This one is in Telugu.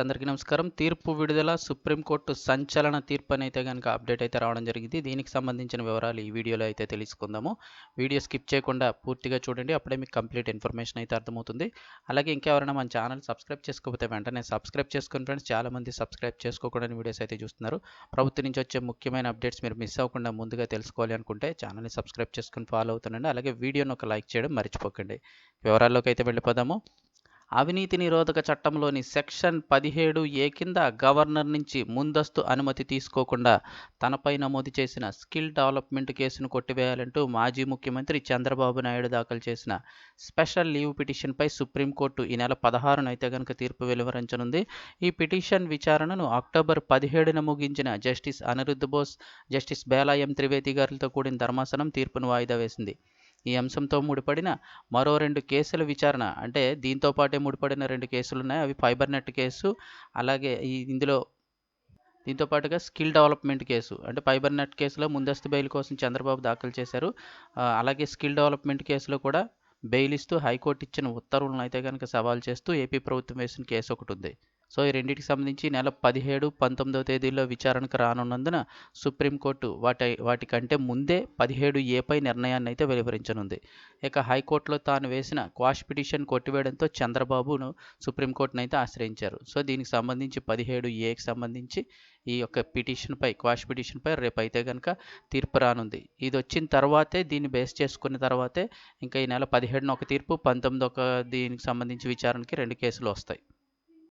అందరికీ నమస్కారం. తీర్పు విడుదల సుప్రీంకోర్టు సంచలన తీర్పు అని అయితే కనుక అప్డేట్ అయితే రావడం జరిగింది. దీనికి సంబంధించిన వివరాలు ఈ వీడియోలో అయితే తెలుసుకుందాము. వీడియో స్కిప్ చేయకుండా పూర్తిగా చూడండి. అప్పుడే మీకు కంప్లీట్ ఇన్ఫర్మేషన్ అయితే అర్థమవుతుంది. అలాగే ఇంకెవరైనా మన ఛానల్ సబ్స్క్రైబ్ చేసుకోకపోతే వెంటనే సబ్స్క్రైబ్ చేసుకుని ఫ్రెండ్స్ చాలామంది సబ్స్క్రైబ్ చేసుకోకుండా వీడియోస్ అయితే చూస్తున్నారు. ప్రభుత్వం నుంచి వచ్చే ముఖ్యమైన అప్డేట్స్ మీరు మిస్ అవ్వకుండా ముందుగా తెలుసుకోవాలి అనుకుంటే ఛానల్ని సబ్స్క్రైబ్ చేసుకుని ఫాలో అవుతుండండి. అలాగే వీడియోని ఒక లైక్ చేయడం మర్చిపోకండి. వివరాల్లోకి అయితే వెళ్ళిపోదాము. అవినీతి నిరోధక చట్టంలోని సెక్షన్ పదిహేడు ఏ కింద గవర్నర్ నుంచి ముందస్తు అనుమతి తీసుకోకుండా తనపై నమోదు చేసిన స్కిల్ డెవలప్మెంట్ కేసును కొట్టివేయాలంటూ మాజీ ముఖ్యమంత్రి చంద్రబాబు నాయుడు దాఖలు చేసిన స్పెషల్ లీవ్ పిటిషన్పై సుప్రీంకోర్టు ఈ నెల పదహారున అయితే కనుక తీర్పు వెలువరించనుంది. ఈ పిటిషన్ విచారణను అక్టోబర్ పదిహేడున ముగించిన justice Aniruddha Bose justice Bela M Trivedi గారితో కూడిన ధర్మాసనం తీర్పును వాయిదా వేసింది. ఈ అంశంతో ముడిపడిన మరో రెండు కేసుల విచారణ. అంటే దీంతో పాటే ముడిపడిన రెండు కేసులు ఉన్నాయి అవి ఫైబర్ నెట్ కేసు అలాగే ఈ ఇందులో దీంతో పాటుగా స్కిల్ డెవలప్మెంట్ కేసు. అంటే ఫైబర్ నెట్ కేసులో ముందస్తు బెయిల్ కోసం చంద్రబాబు దాఖలు చేశారు. అలాగే స్కిల్ డెవలప్మెంట్ కేసులో కూడా బెయిల్ ఇస్తూ హైకోర్టు ఇచ్చిన ఉత్తర్వులను అయితే కనుక సవాల్ చేస్తూ ఏపీ ప్రభుత్వం వేసిన కేసు ఒకటి ఉంది. సో ఈ రెండింటికి సంబంధించి నెల పదిహేడు పంతొమ్మిదవ తేదీల్లో విచారణకు రానున్నందున సుప్రీంకోర్టు వాటి వాటికంటే ముందే పదిహేడు ఏపై నిర్ణయాన్ని అయితే వెలువరించనుంది. ఇక హైకోర్టులో తాను వేసిన క్వాష్ పిటిషన్ కొట్టివేయడంతో చంద్రబాబును సుప్రీంకోర్టును అయితే ఆశ్రయించారు. సో దీనికి సంబంధించి పదిహేడు ఏకి సంబంధించి ఈ యొక్క పిటిషన్పై క్వాష్ పిటిషన్పై రేపు అయితే కనుక తీర్పు రానుంది. ఇది వచ్చిన తర్వాతే దీన్ని బేస్ చేసుకున్న తర్వాతే ఇంకా ఈ నెల పదిహేడున ఒక తీర్పు పంతొమ్మిది ఒక దీనికి సంబంధించి విచారణకి రెండు కేసులు వస్తాయి.